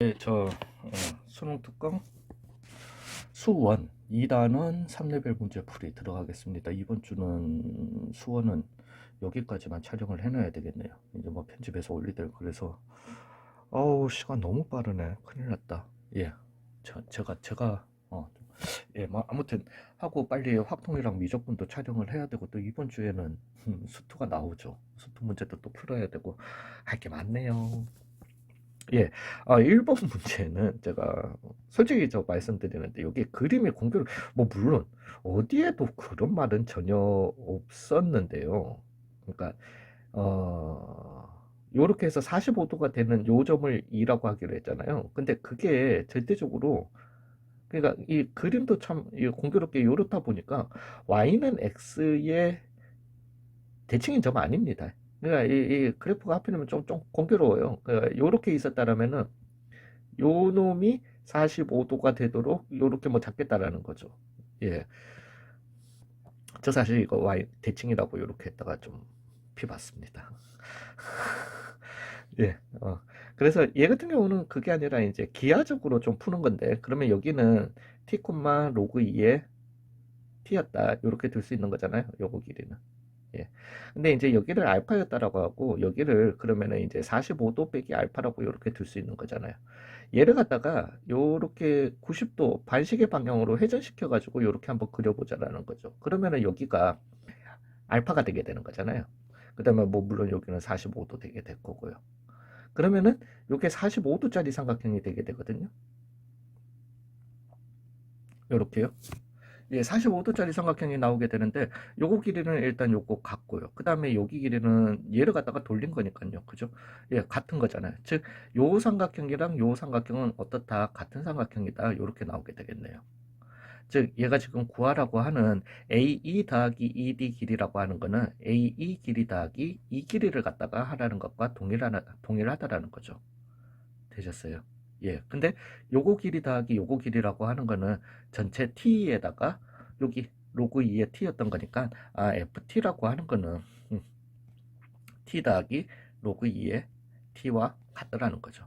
네, 저 어, 수능 특강 수원 2단원 3레벨 문제 풀이 들어가겠습니다. 이번 주는 수원은 여기까지만 촬영을 해놔야 되겠네요. 이제 뭐 편집해서 올리들 그래서 어우 시간 너무 빠르네. 큰일 났다. 예, 저, 제가 제가 어, 예, 뭐 아무튼 하고 빨리 확통이랑 미적분도 촬영을 해야 되고 또 이번 주에는 음, 수투가 나오죠. 수투 문제도 또 풀어야 되고 할 게 많네요. 예, 아, 1번 문제는 제가 솔직히 저 말씀드리는데 여기 그림의 공교를 뭐 물론 어디에도 그런 말은 전혀 없었는데요. 그러니까 어 요렇게 해서 45도가 되는 요 점을 2라고 하기로 했잖아요. 근데 그게 절대적으로 그러니까 이 그림도 참이 공교롭게 요렇다 보니까 y는 x의 대칭인 점 아닙니다. 그러니까 이, 이 그래프가 하필이면 좀, 좀 공교로워요. 그러니까 요렇게 있었다라면은 요 놈이 45도가 되도록 요렇게 뭐 잡겠다라는 거죠. 예. 저 사실 이거 y 대칭이라고 요렇게 했다가 좀 피봤습니다. 예. 어. 그래서 얘 같은 경우는 그게 아니라 이제 기하적으로 좀 푸는 건데 그러면 여기는 t, 로그 2에 t였다. 요렇게 들수 있는 거잖아요. 요거 길이는. 예. 근데 이제 여기를 알파였다라고 하고 여기를 그러면은 이제 45도 빼기 알파라고 이렇게 둘수 있는 거잖아요. 얘를 갖다가 요렇게 90도 반시계 방향으로 회전시켜 가지고 요렇게 한번 그려 보자라는 거죠. 그러면은 여기가 알파가 되게 되는 거잖아요. 그다음에 뭐 물론 여기는 45도 되게 될 거고요. 그러면은 요게 45도짜리 삼각형이 되게 되거든요. 요렇게요. 예, 45도짜리 삼각형이 나오게 되는데 요거 길이는 일단 요거 같고요. 그 다음에 여기 길이는 얘를 갖다가 돌린 거니까요. 그죠? 예, 같은 거잖아요. 즉, 요 삼각형이랑 요 삼각형은 어떻다? 같은 삼각형이다. 요렇게 나오게 되겠네요. 즉, 얘가 지금 구하라고 하는 AE 더하기 ED 길이라고 하는 거는 AE 길이 더하기 이 길이를 갖다가 하라는 것과 동일하다, 동일하다라는 거죠. 되셨어요? 예. 근데 요거 길이 더하기 요거 길이라고 하는 거는 전체 t에다가 여기 로그 2의 t였던 거니까 아 ft라고 하는 거는 음, t 더하기 로그 2의 t와 같더라는 거죠.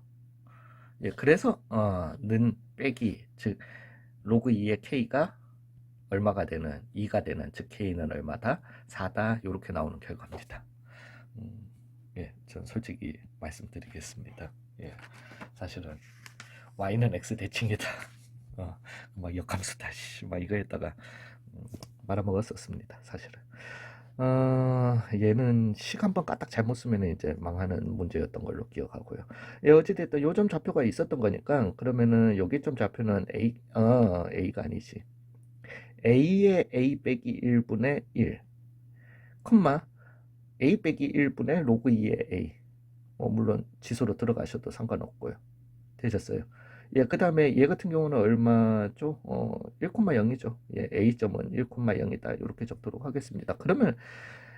예. 그래서 어, 는 빼기 즉 로그 2의 k가 얼마가 되는 2가 되는 즉 k는 얼마다 4다 이렇게 나오는 결과입니다. 음, 예, 전 솔직히 말씀드리겠습니다. 예, 사실은 y는 x 대칭이다. 어, 막 역함수다. 씨, 막 이거 했다가 음, 말아먹었었습니다. 사실은. 어, 얘는 식 한번 까딱 잘못 쓰면 이제 망하는 문제였던 걸로 기억하고요. 예, 어찌됐든 요점 좌표가 있었던 거니까 그러면은 여기 점 좌표는 a, 어, a가 아니지. a의 a 빼기 1분의 1, 콤마 a 빼기 1분의 로그 2의 a. 뭐 물론 지수로 들어가셔도 상관없고요. 되셨어요. 예, 그 다음에 얘 같은 경우는 얼마죠? 어, 1,0이죠. 예, A점은 1,0이다. 이렇게 적도록 하겠습니다. 그러면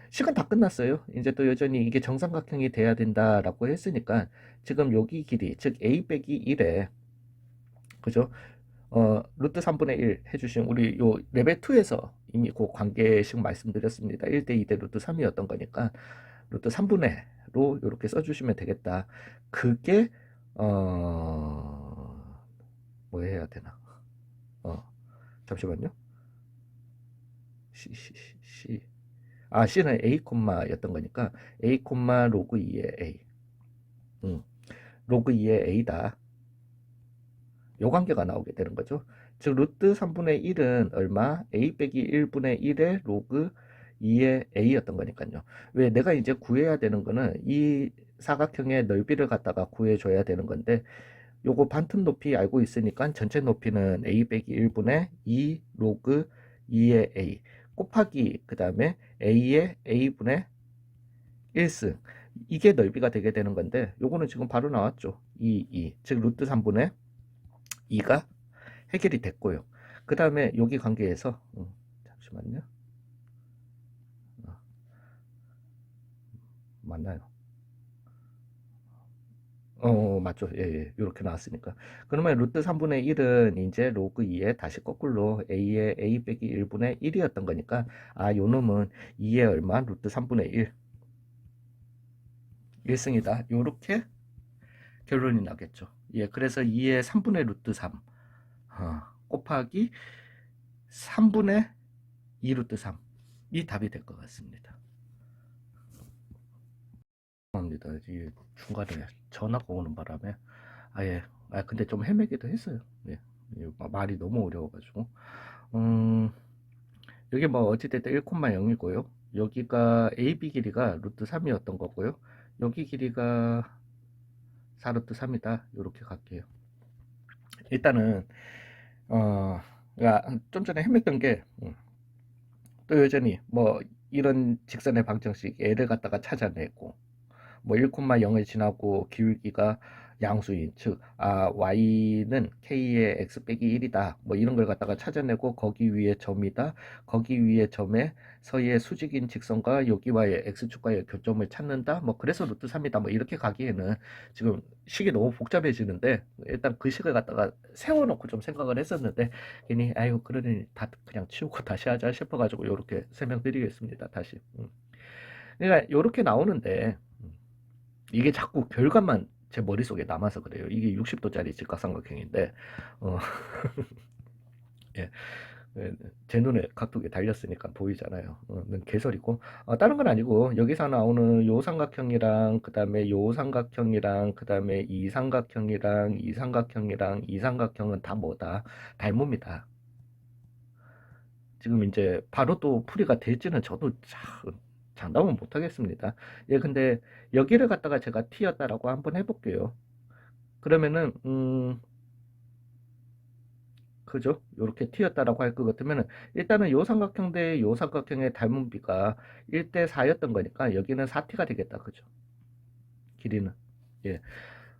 시간 다 끝났어요. 이제 또 여전히 이게 정삼각형이 돼야 된다라고 했으니까 지금 여기 길이, 즉 A 빼기 1에, 그죠? 어, 루트 3분의 1 해주신 우리 요 레벨 2에서 이미 그 관계식 말씀드렸습니다. 1대 2대 루트 3이었던 거니까 루트 3분의 로 이렇게 써주시면 되겠다. 그게, 어, 뭐 해야 되나? 어, 잠시만요. C, C, C. 아, C는 A, 였던 거니까 A, 로그 2의 A. 음, 로그 2의 A다. 요 관계가 나오게 되는 거죠. 즉, 루트 3분의 1은 얼마? A 빼기 1분의 1의 로그 2의 A였던 거니까요. 왜 내가 이제 구해야 되는 거는 이 사각형의 넓이를 갖다가 구해줘야 되는 건데 요거 반틈 높이 알고 있으니까 전체 높이는 a 빼기 1분의 2 로그 2의 a 곱하기 그 다음에 a의 a분의 1승. 이게 넓이가 되게 되는 건데 요거는 지금 바로 나왔죠. 2, 2. 즉 루트 3분의 2가 해결이 됐고요. 그 다음에 여기 관계에서 음, 잠시만요. 어, 맞나요 어, 맞죠. 예, 예. 이렇게 나왔으니까. 그러면 루트 3분의 1은 이제 로그 2에 다시 거꾸로 a의 a 빼기 1분의 1이었던 거니까, 아, 요 놈은 2의 얼마? 루트 3분의 1. 1승이다. 요렇게 결론이 나겠죠. 예, 그래서 2의 3분의 루트 3 어, 곱하기 3분의 2 루트 3. 이 답이 될 것 같습니다. 합니다. 이 중간에 전화가 오는 바람에 아예 아 근데 좀 헤매기도 했어요. 예. 이 말이 너무 어려워가지고 음 여기 뭐 어찌됐든 1,0이고요. 여기가 AB 길이가 루트 3이었던 거고요. 여기 길이가 4 루트 3이다. 이렇게 갈게요. 일단은 어, 좀 전에 헤맸던 게, 음, 또 여전히 뭐 이런 직선의 방정식 애를 갖다가 찾아내고, 뭐 1,0을 지나고 기울기가 양수인, 즉, 아, y는 k의 x 빼기 1이다. 뭐 이런 걸 갖다가 찾아내고, 거기 위에 점이다. 거기 위에 점에 서의 수직인 직선과 여기와의 x축과의 교점을 찾는다. 뭐 그래서 루트 3이다. 뭐 이렇게 가기에는 지금 식이 너무 복잡해지는데, 일단 그 식을 갖다가 세워놓고 좀 생각을 했었는데, 괜히, 아유, 그러니 다 그냥 치우고 다시 하자 싶어가지고 이렇게 설명드리겠습니다. 다시. 음. 그러니까 이렇게 나오는데, 음, 이게 자꾸 결과만 제 머릿속에 남아서 그래요. 이게 60도짜리 직각삼각형인데, 어, 예. 예, 제 눈에 각도기 달렸으니까 보이잖아요. 어, 는 개설이고 어, 다른 건 아니고 여기서 나오는 요 삼각형이랑 그 다음에 요 삼각형이랑 그 다음에 이 삼각형이랑 이 삼각형이랑 이 삼각형은 다 뭐다 닮습니다. 지금 이제 바로 또 풀이가 될지는 저도 참 장담은 못 하겠습니다. 예, 근데 여기를 갖다가 제가 t였다라고 한번 해볼게요. 그러면은, 음, 그죠? 요렇게 t였다라고 할 것 같으면은, 일단은 요 삼각형 대 요 삼각형의 닮은 비가 1대 4였던 거니까, 여기는 4t가 되겠다. 그죠? 길이는. 예.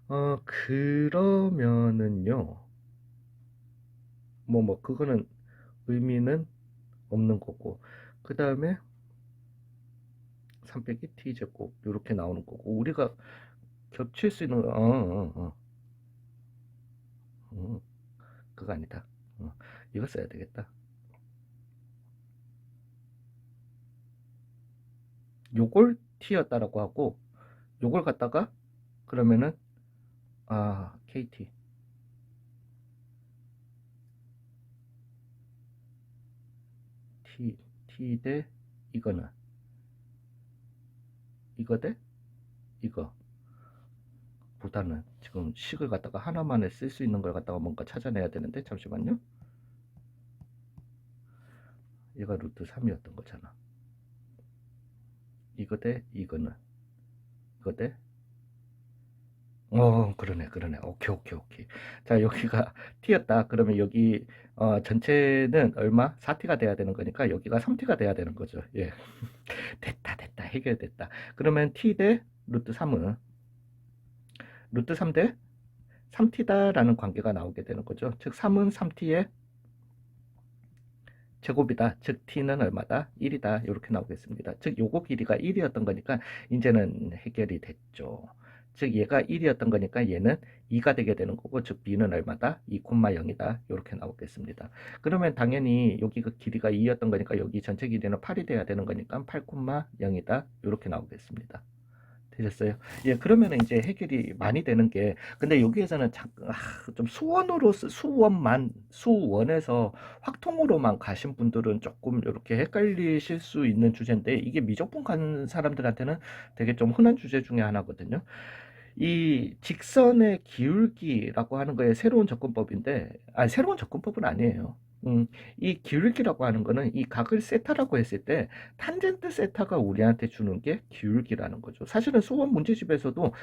어, 그러면은요, 뭐, 뭐, 그거는 의미는 없는 거고, 그 다음에, 3 빼기 t제곱 이렇게 나오는 거고 우리가 겹칠 수 있는 어, 어, 어. 어. 그거 아니다. 어. 이거 써야 되겠다. 요걸 t였다라고 하고 요걸 갖다가 그러면은 아 kt t t 대 이거는 이거 대 이거 보다는 지금 식을 갖다가 하나만에 쓸 수 있는 걸 갖다가 뭔가 찾아내야 되는데 잠시만요 얘가 루트 3이었던 거잖아 이거 대 이거는 이거 대 어, 그러네, 그러네. 오케이, 오케이, 오케이. 자, 여기가 t였다. 그러면 여기, 어, 전체는 얼마? 4t가 돼야 되는 거니까 여기가 3t가 돼야 되는 거죠. 예. 됐다, 됐다. 해결됐다. 그러면 t 대 루트 3은 루트 3 대 3t다라는 관계가 나오게 되는 거죠. 즉, 3은 3t의 제곱이다. 즉 t는 얼마다? 1이다. 이렇게 나오겠습니다. 즉 요거 길이가 1이었던 거니까 이제는 해결이 됐죠. 즉 얘가 1이었던 거니까 얘는 2가 되게 되는 거고 즉 b는 얼마다? 2,0이다. 이렇게 나오겠습니다. 그러면 당연히 여기가 그 길이가 2였던 거니까 여기 전체 길이는 8이 돼야 되는 거니까 8,0이다. 이렇게 나오겠습니다. 되셨어요? 예, 그러면은 이제 해결이 많이 되는 게, 근데 여기에서는 자, 아, 좀 수원으로, 수원만, 수원에서 확통으로만 가신 분들은 조금 이렇게 헷갈리실 수 있는 주제인데, 이게 미적분 간 사람들한테는 되게 좀 흔한 주제 중에 하나거든요. 이 직선의 기울기라고 하는 거에 새로운 접근법인데, 아, 새로운 접근법은 아니에요. 음, 이 기울기라고 하는 거는 이 각을 세타라고 했을 때 탄젠트 세타가 우리한테 주는 게 기울기라는 거죠. 사실은 수원 문제집에서도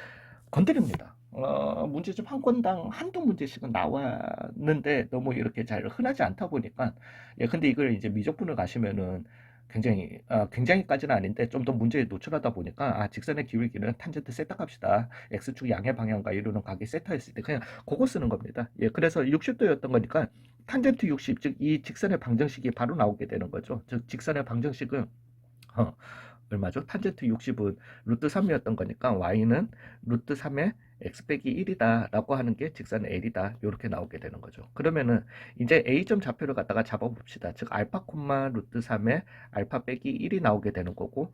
건드립니다. 어, 문제집 한 건당 한두 문제씩은 나왔는데 너무 이렇게 잘 흔하지 않다 보니까 예, 근데 이걸 이제 미적분을 가시면은 굉장히 아, 굉장히까지는 아닌데 좀 더 문제에 노출하다 보니까 아 직선의 기울기는 탄젠트 세타 값이다 x축 양의 방향과 이루는 각이 세타였을 때 그냥 그거 쓰는 겁니다. 예, 그래서 60도였던 거니까 탄젠트 60, 즉 이 직선의 방정식이 바로 나오게 되는 거죠. 즉 직선의 방정식은 어, 얼마죠? 탄젠트 60은 루트 3이었던 거니까 y는 루트 3의 x 빼기 1이다 라고 하는 게 직선 L이다 이렇게 나오게 되는 거죠. 그러면은 이제 A점 좌표를 갖다가 잡아봅시다. 즉 알파 콤마 루트 3의 알파 빼기 1이 나오게 되는 거고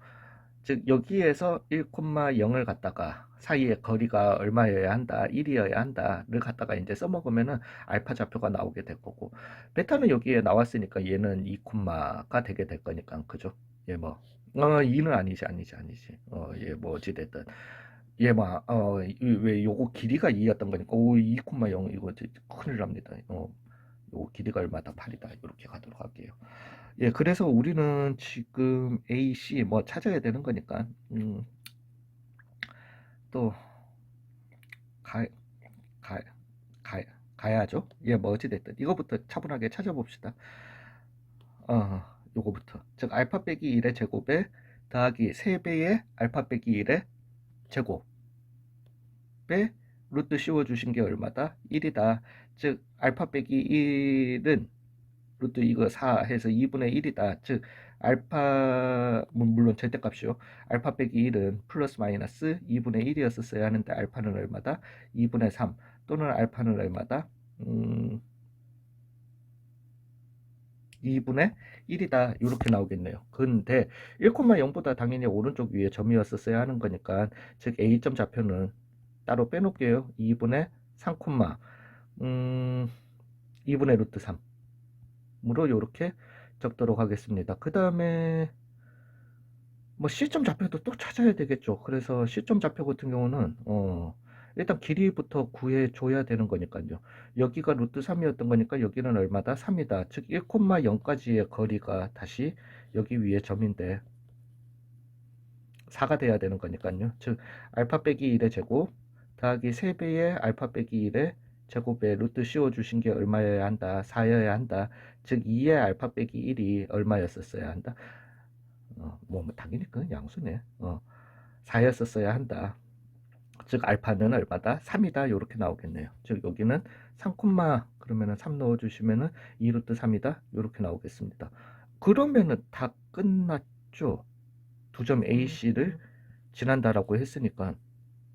즉 여기에서 1,0을 갖다가 사이의 거리가 얼마여야 한다, 1이어야 한다를 갖다가 이제 써먹으면은 알파 좌표가 나오게 될 거고 베타는 여기에 나왔으니까 얘는 2,가 되게 될 거니까 그죠? 얘 뭐, 어, 2는 아니지, 아니지, 아니지. 어, 얘뭐 어찌됐든. 얘 뭐, 어, 이- 왜 요거 길이가 2였던 거니까, 오, 2,0 이거 이제 큰일 납니다. 어, 요거 길이가 얼마다 8이다. 이렇게 가도록 할게요. 예, 그래서 우리는 지금 A, C 뭐 찾아야 되는 거니까, 음, 또, 가, 가, 가, 가야죠. 예, 뭐 어찌됐든. 이거부터 차분하게 찾아봅시다. 어, 요거부터. 즉, 알파 빼기 1의 제곱에 더하기 3배의 알파 빼기 1의 제곱에 루트 씌워주신 게 얼마다? 1이다. 즉, 알파 빼기 1은 루트 이거 4 해서 2분의 1이다. 즉, 알파, 물- 물론 절대값이요. 알파 빼기 1은 플러스 마이너스 2분의 1이었었어야 하는데, 알파는 얼마다? 2분의 3. 또는 알파는 얼마다? 음, 2분의 1이다. 이렇게 나오겠네요. 근데 1,0보다 당연히 오른쪽 위에 점이었었어야 하는 거니까, 즉, A점 좌표는 따로 빼놓을게요. 2분의 3, 음, 2분의 루트 3. 으로 이렇게 적도록 하겠습니다. 그 다음에 뭐 C점 좌표도 또 찾아야 되겠죠. 그래서 C점 좌표 같은 경우는 어 일단 길이부터 구해 줘야 되는 거니까요. 여기가 루트 3이었던 거니까 여기는 얼마다? 3이다. 즉 1,0까지의 거리가 다시 여기 위에 점인데 4가 돼야 되는 거니까요. 즉 알파 빼기 1의 제곱 더하기 3배의 알파 빼기 1의 제곱에 루트 씌워 주신 게 얼마여야 한다? 4여야 한다. 즉 2의 알파 빼기 1이 얼마였었어야 한다? 어, 뭐, 뭐 당연히 그건 양수네. 어, 4였었어야 한다. 즉 알파는 얼마다? 3이다. 이렇게 나오겠네요. 즉 여기는 3, 그러면은 3 넣어 주시면은 2루트 3이다. 이렇게 나오겠습니다. 그러면은 다 끝났죠. 두 점 A, C를 지난다라고 했으니까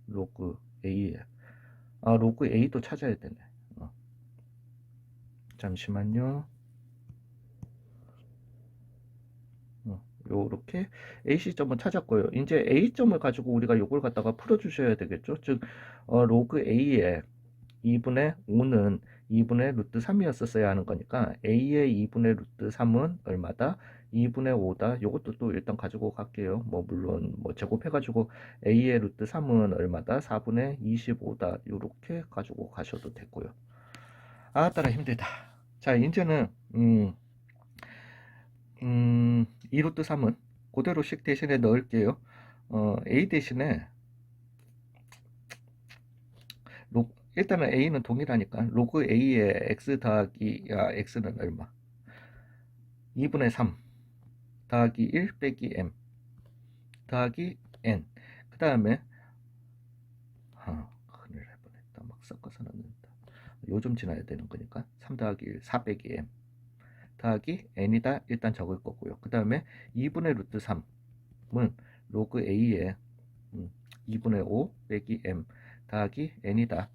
로그 A에 아 로그 A도 찾아야 되네. 어. 잠시만요. 어, 요렇게 AC점을 찾았고요. 이제 A점을 가지고 우리가 요걸 갖다가 풀어주셔야 되겠죠. 즉, 어, 로그 A의 2분의 5는 2분의 루트 3이었었어야 하는 거니까 A의 2분의 루트 3은 얼마다? 2분의 5다. 요것도 또 일단 가지고 갈게요. 뭐 물론 뭐 제곱해가지고 A의 루트 3은 얼마다? 4분의 25다. 요렇게 가지고 가셔도 되고요. 아, 따라 힘들다. 자, 이제는 음, 음, 2루트 3은 그대로씩 대신에 넣을게요. 어, A 대신에 로, 일단은 A는 동일하니까 로그 A의 X 더하기 야, X는 얼마? 2분의 3 더하기 1 빼기 M 더하기 N 그 다음에 아, 큰일 날 뻔했다. 막 섞어서 넣는다. 요즘 지나야 되는 거니까 3 더하기 1 4 빼기 M 더하기 n이다 일단 적을 거고요. 그 다음에 2분의 루트 3은 로그 a의 2분의 5 빼기 m 더하기 n이다.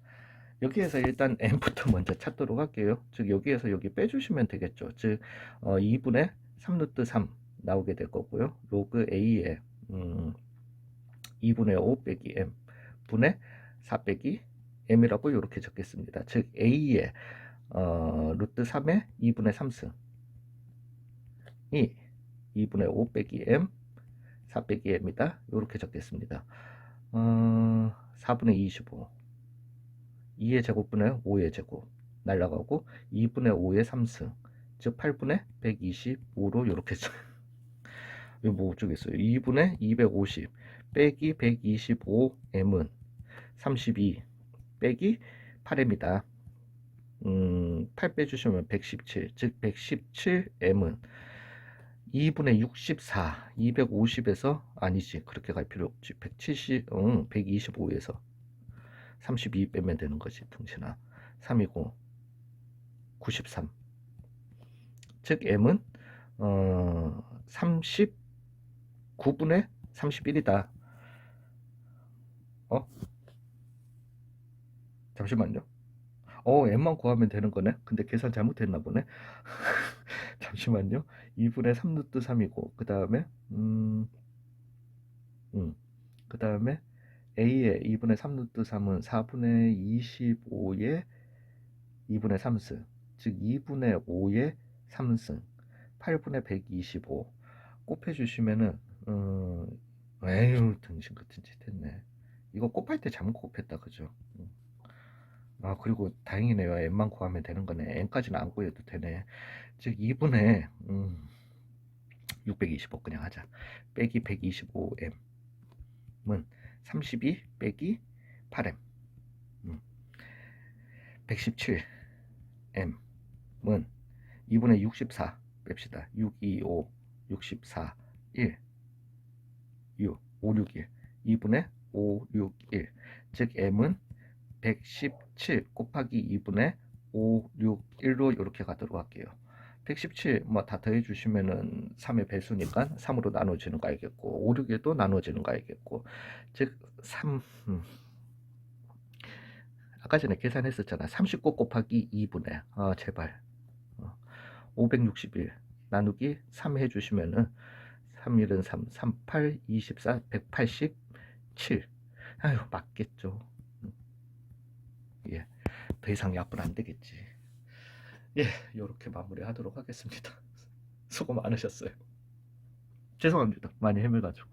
여기에서 일단 n부터 먼저 찾도록 할게요. 즉 여기에서 여기 빼주시면 되겠죠. 즉 어, 2분의 3 루트 3 나오게 될 거고요. 로그 a의 음, 2분의 5 빼기 m 분의 4 빼기 m이라고 이렇게 적겠습니다. 즉 a의 어, 루트 3의 2분의 3승 이 2분의 5 빼기 m 4 빼기 m이다. 이렇게 적겠습니다. 어, 4분의 25 2의 제곱분의 5의 제곱 날라가고 2분의 5의 3승 즉 8분의 125로 이렇게 이거 뭐 어쩌겠어요? 2분의 250 빼기 125m은 32 빼기 8m이다. 음, 8 빼주시면 117, 즉 117m은 2분의 64, 250에서 아니지 그렇게 갈 필요 없지 170, 응, 125에서 32 빼면 되는 거지 등신아 3이고 93. 즉 m은 어, 39분의 31이다. 어? 잠시만요. 어, m만 구하면 되는 거네. 근데 계산 잘못했나 보네. 잠시만요. 2분의 3루트 3이고 그 다음에 음, 음. 그 다음에 A의 2분의 3루트 3은 4분의 25의 2분의 3승, 즉 2분의 5의 3승, 8분의 125 곱해주시면은, 음, 에휴, 등신 같은 짓 했네. 이거 곱할 때 잘못 곱했다, 그죠? 음. 아, 그리고 다행이네요. n만 구하면 되는 거네. n까지는 안 구해도 되네. 즉, 2분의, 음, 625 그냥 하자. 빼기 125m은 32 빼기 8m. 음. 117m은 2분의 64 뺍시다. 625 64 1 6 561 2분의 561 즉 m은 117 곱하기 2분의 561로 이렇게 가도록 할게요. 117 뭐 다 더해 주시면은 3의 배수니까 3으로 나눠지는 거 알겠고 5, 6에도 나눠지는 거 알겠고 즉 3, 음. 아까 전에 계산했었잖아. 39 곱하기 2분의 아 제발 어. 561 나누기 3 해주시면은 3, 1은 3, 3, 8, 24, 187 아유 맞겠죠. 음. 예, 더 이상 약분 안 되겠지. 예, 이렇게 마무리하도록 하겠습니다. 수고 많으셨어요. 죄송합니다. 많이 헤매가지고.